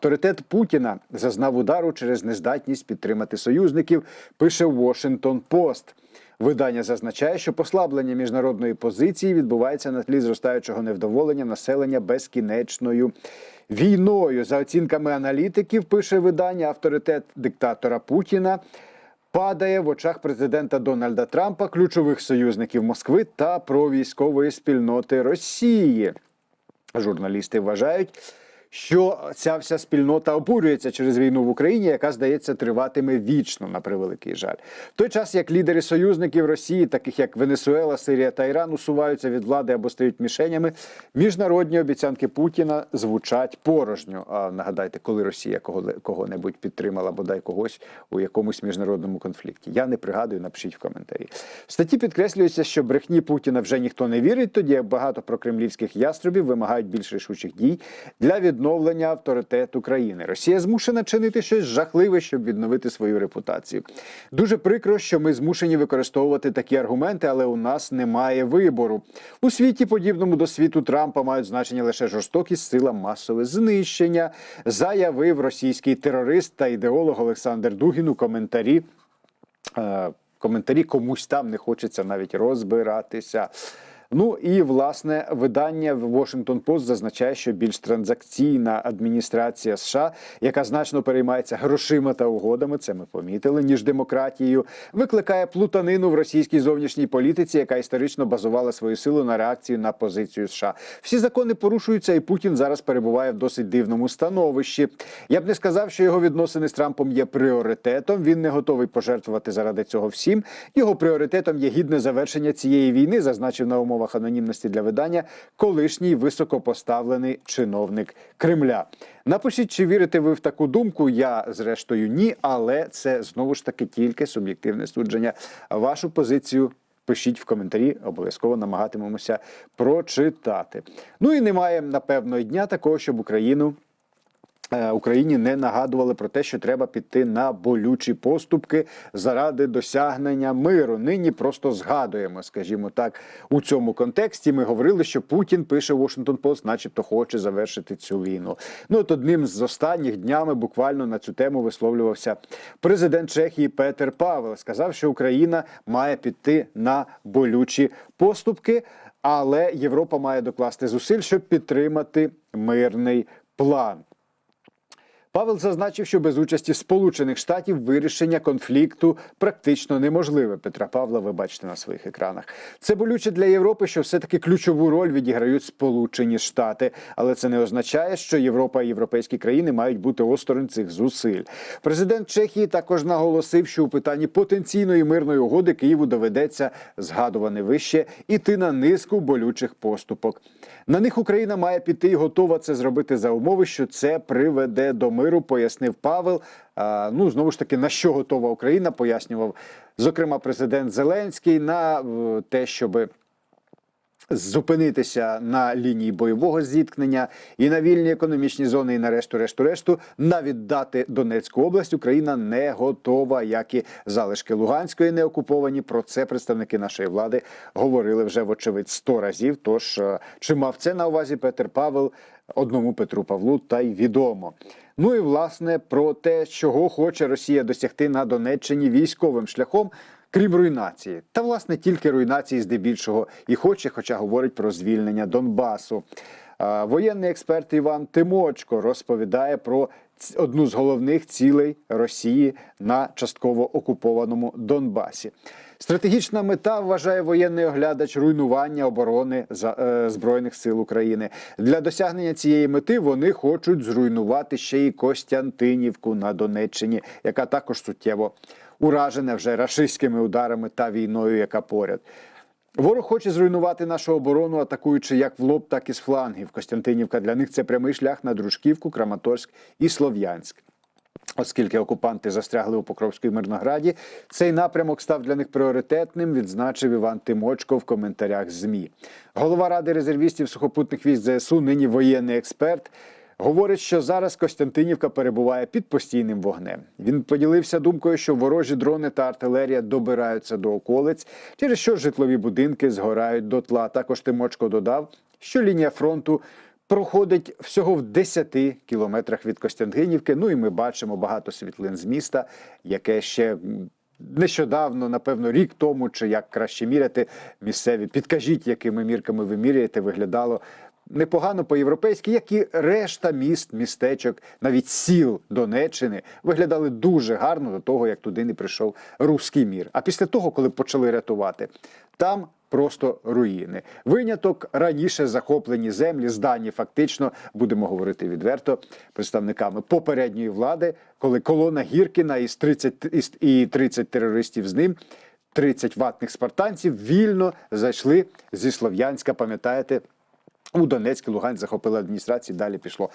Авторитет Путіна зазнав удару через нездатність підтримати союзників. Пише Washington Post. Видання зазначає, що послаблення міжнародної позиції відбувається на тлі зростаючого невдоволення населення безкінечною війною. За оцінками аналітиків, пише видання, авторитет диктатора Путіна падає в очах президента Дональда Трампа, ключових союзників Москви та провійськової спільноти Росії. Журналісти вважають, що ця вся спільнота обурюється через війну в Україні, яка здається триватиме вічно на превеликий жаль. В той час як лідери союзників Росії, таких як Венесуела, Сирія та Іран, усуваються від влади або стають мішенями, міжнародні обіцянки Путіна звучать порожньо. А нагадайте, коли Росія кого кого-небудь підтримала, бодай когось у якомусь міжнародному конфлікті. Я не пригадую, напишіть в коментарі. В статті підкреслюється, що брехні Путіна вже ніхто не вірить, тоді багато прокремлівських яструбів вимагають більш рішучих дій для відновлення авторитету країни. Росія змушена чинити щось жахливе, щоб відновити свою репутацію. Дуже прикро, що ми змушені використовувати такі аргументи, але у нас немає вибору. У світі, подібному до світу Трампа, мають значення лише жорстокість, сила масове знищення, заявив російський терорист та ідеолог Олександр Дугін у коментарі. Е, коментарі комусь там не хочеться навіть розбиратися. Ну і власне видання Washington Post зазначає, що більш транзакційна адміністрація США, яка значно переймається грошима та угодами, це ми помітили, ніж демократією, викликає плутанину в російській зовнішній політиці, яка історично базувала свою силу на реакцію на позицію США. Всі закони порушуються, і Путін зараз перебуває в досить дивному становищі. Я б не сказав, що його відносини з Трампом є пріоритетом. Він не готовий пожертвувати заради цього всім. Його пріоритетом є гідне завершення цієї війни, зазначив на умовах анонімності для видання колишній високопоставлений чиновник Кремля. Напишіть, чи вірите ви в таку думку? Я зрештою ні, але це знову ж таки тільки суб'єктивне судження. Вашу позицію. Пишіть в коментарі, обов'язково намагатимемося прочитати. Ну і немає напевно дня такого, щоб Україну Україні не нагадували про те, що треба піти на болючі поступки заради досягнення миру. Нині просто згадуємо, скажімо так, у цьому контексті. Ми говорили, що Путін пише Washington Post, начебто хоче завершити цю війну. Ну от одним з останніх днями буквально на цю тему висловлювався президент Чехії Петер Павел. Сказав, що Україна має піти на болючі поступки, але Європа має докласти зусиль, щоб підтримати мирний план. Павел зазначив, що без участі Сполучених Штатів вирішення конфлікту практично неможливе. Петра Павла, ви бачите на своїх екранах. Це болюче для Європи, що все-таки ключову роль відіграють Сполучені Штати, але це не означає, що Європа і європейські країни мають бути осторонь цих зусиль. Президент Чехії також наголосив, що у питанні потенційної мирної угоди Києву доведеться згадуване вище іти на низку болючих поступок. На них Україна має піти і готова це зробити за умови, що це приведе до миру, пояснив Павел. Ну знову ж таки, на що готова Україна, пояснював зокрема президент Зеленський на е, те, щоби зупинитися на лінії бойового зіткнення і на вільні економічні зони, і на решту, решту, решту на віддати Донецьку область Україна не готова, як і залишки Луганської не окуповані. Про це представники нашої влади говорили вже вочевидь сто разів. Тож е, чи мав це на увазі Петер Павел? Одному Петру Павлу та й відомо. Ну і власне про те, чого хоче Росія досягти на Донеччині військовим шляхом крім руйнації. Та власне тільки руйнації здебільшого і хоче, хоча говорить про звільнення Донбасу. Воєнний експерт Іван Тимочко розповідає про одну з головних цілей Росії на частково окупованому Донбасі. Стратегічна мета вважає воєнний оглядач руйнування оборони е, збройних сил України. Для досягнення цієї мети вони хочуть зруйнувати ще й Костянтинівку на Донеччині, яка також суттєво уражена вже рашистськими ударами та війною, яка поряд. Ворог хоче зруйнувати нашу оборону, атакуючи як в лоб, так і з флангів. Костянтинівка для них це прямий шлях на Дружківку, Краматорськ і Слов'янськ. Оскільки окупанти застрягли у Покровську і Мирнограді, цей напрямок став для них пріоритетним, відзначив Іван Тимочко в коментарях. Змі голова ради резервістів сухопутних військ ЗСУ, нині воєнний експерт. Говорить, що зараз Костянтинівка перебуває під постійним вогнем. Він поділився думкою, що ворожі дрони та артилерія добираються до околиць, через що житлові будинки згорають дотла. Також Тимочко додав, що лінія фронту проходить всього в 10 кілометрах від Костянтинівки. Ну і ми бачимо багато світлин з міста, яке ще. Нещодавно, напевно, рік тому, чи як краще міряти місцеві. Підкажіть, якими мірками ви міряєте, виглядало непогано по-європейськи, як і решта міст, містечок, навіть сіл Донеччини виглядали дуже гарно до того, як туди не прийшов руський мір. А після того, коли почали рятувати, там просто руїни. Виняток раніше захоплені землі, здані фактично, будемо говорити відверто, представниками попередньої влади, коли колона Гіркіна із 30, із- і 30 терористів з ним. 30 ватних спартанців вільно зайшли зі Слов'янська, пам'ятаєте, у Донецьк, Луганськ захопили адміністрації, далі пішло.